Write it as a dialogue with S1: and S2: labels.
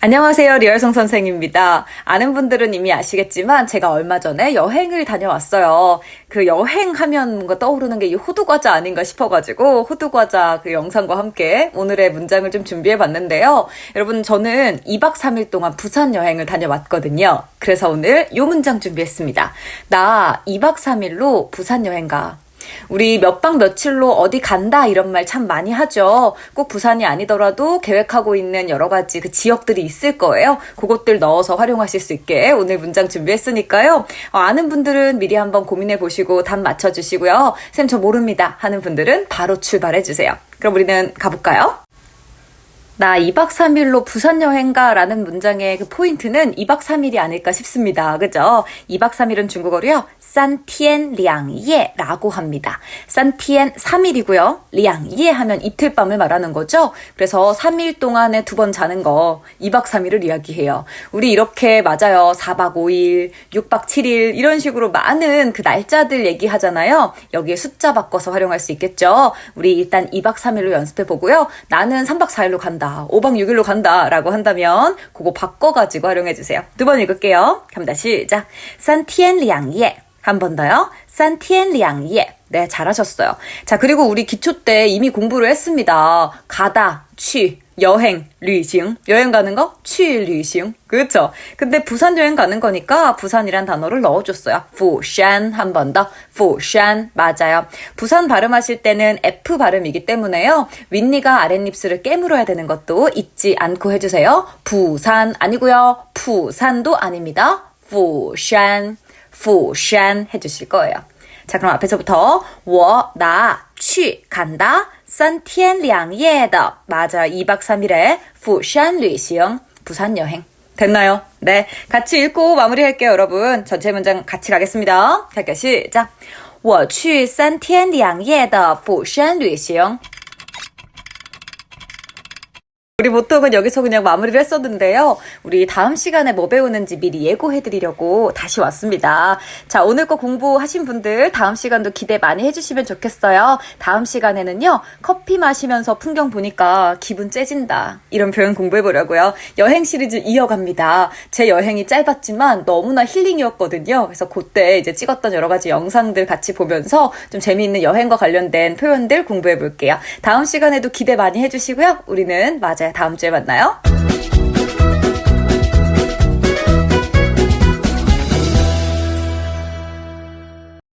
S1: 안녕하세요. 리얼성 선생입니다. 아는 분들은 이미 아시겠지만 제가 얼마 전에 여행을 다녀왔어요. 그 여행 하면 뭔가 떠오르는 게 이 호두과자 아닌가 싶어가지고 호두과자 그 영상과 함께 오늘의 문장을 좀 준비해 봤는데요. 여러분 저는 2박 3일 동안 부산 여행을 다녀왔거든요. 그래서 오늘 이 문장 준비했습니다. 나 2박 3일로 부산 여행 가. 우리 몇 박 며칠로 어디 간다 이런 말 참 많이 하죠. 꼭 부산이 아니더라도 계획하고 있는 여러 가지 그 지역들이 있을 거예요. 그것들 넣어서 활용하실 수 있게 오늘 문장 준비했으니까요. 어, 아는 분들은 미리 한번 고민해 보시고 답 맞춰 주시고요. 쌤 저 모릅니다 하는 분들은 바로 출발해 주세요. 그럼 우리는 가볼까요? 나 2박 3일로 부산 여행 가 라는 문장의 그 포인트는 2박 3일이 아닐까 싶습니다. 그죠? 2박 3일은 중국어로요. 산티엔 량예 라고 합니다. 산티엔 3일이고요. 량예 하면 이틀 밤을 말하는 거죠. 그래서 3일 동안에 두 번 자는 거 2박 3일을 이야기해요. 우리 이렇게 맞아요. 4박 5일, 6박 7일 이런 식으로 많은 그 날짜들 얘기하잖아요. 여기에 숫자 바꿔서 활용할 수 있겠죠. 우리 일단 2박 3일로 연습해 보고요. 나는 3박 4일로 간다. 5박 6일로 간다. 라고 한다면 그거 바꿔가지고 활용해 주세요. 두 번 읽을게요. 갑니다. 시작. 산티엔 량예. 한 번 더요. 산티엔 량예. 네, 잘하셨어요. 자, 그리고 우리 기초 때 이미 공부를 했습니다. 가다, 취, 여행, 리싱. 여행 가는 거? 취, 리싱. 그렇죠? 근데 부산 여행 가는 거니까 부산이란 단어를 넣어줬어요. 부산 한 번 더. 부산 맞아요. 부산 발음하실 때는 F 발음이기 때문에요. 윗니가 아랫입술을 깨물어야 되는 것도 잊지 않고 해주세요. 부산 아니고요. 부산도 아닙니다. 부산, 부산 해주실 거예요. 자, 그럼 앞에서부터 我, 나, 去, 간다. 三天两夜的 맞아. 2박 3일의 釜山旅行 부산 여행. 됐나요? 네. 같이 읽고 마무리할게요, 여러분. 전체 문장 같이 가겠습니다. 갈게요. 시작. 我去三天两夜的釜山旅行 우리 보통은 여기서 그냥 마무리를 했었는데요. 우리 다음 시간에 뭐 배우는지 미리 예고해드리려고 다시 왔습니다. 자, 오늘 거 공부하신 분들 다음 시간도 기대 많이 해주시면 좋겠어요. 다음 시간에는요, 커피 마시면서 풍경 보니까 기분 째진다. 이런 표현 공부해보려고요. 여행 시리즈 이어갑니다. 제 여행이 짧았지만 너무나 힐링이었거든요. 그래서 그때 이제 찍었던 여러 가지 영상들 같이 보면서 좀 재미있는 여행과 관련된 표현들 공부해볼게요. 다음 시간에도 기대 많이 해주시고요. 우리는 맞아요. 다음 주에 만나요.